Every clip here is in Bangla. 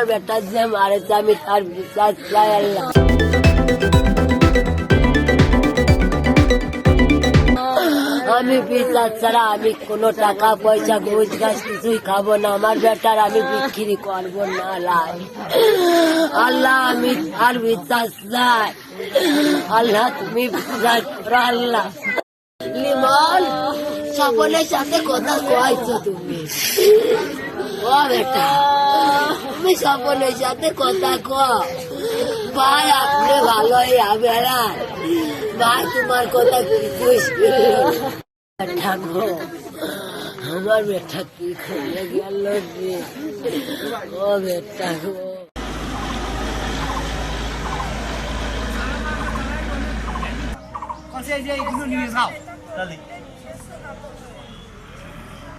আমি বিশ্বাস বিশ্বাস ছাড়া আমি কোনো টাকা, পয়সা, ঘুষ, ঘাস কিছুই খাব না। আমার বেটার আমি বিক্রি করব না, লাই। আল্লাহ, আমি আর বিশ্বাস চাই। আল্লাহ, তুমি বিশ্বাস আল্লাহ। সকলের সাথে কথা কয়েছো তুমি। ও বেটা, তুমি সকলের সাথে কথা ক ভাই, আপনি ভালোই হবে না ভাই, তোমার কথা আমার বেটা কি করে গেল ও বেটা গো।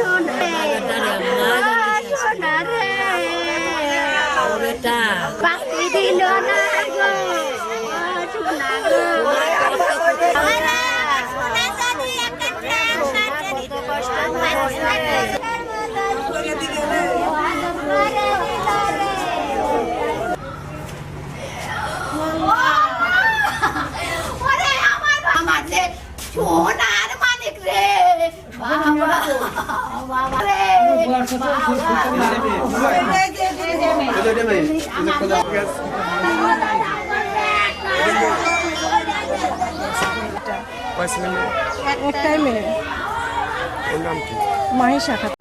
গো সোনার মানিক রে বাবা। একটাই মেয়ে। নাম কি? মাহি শাখা।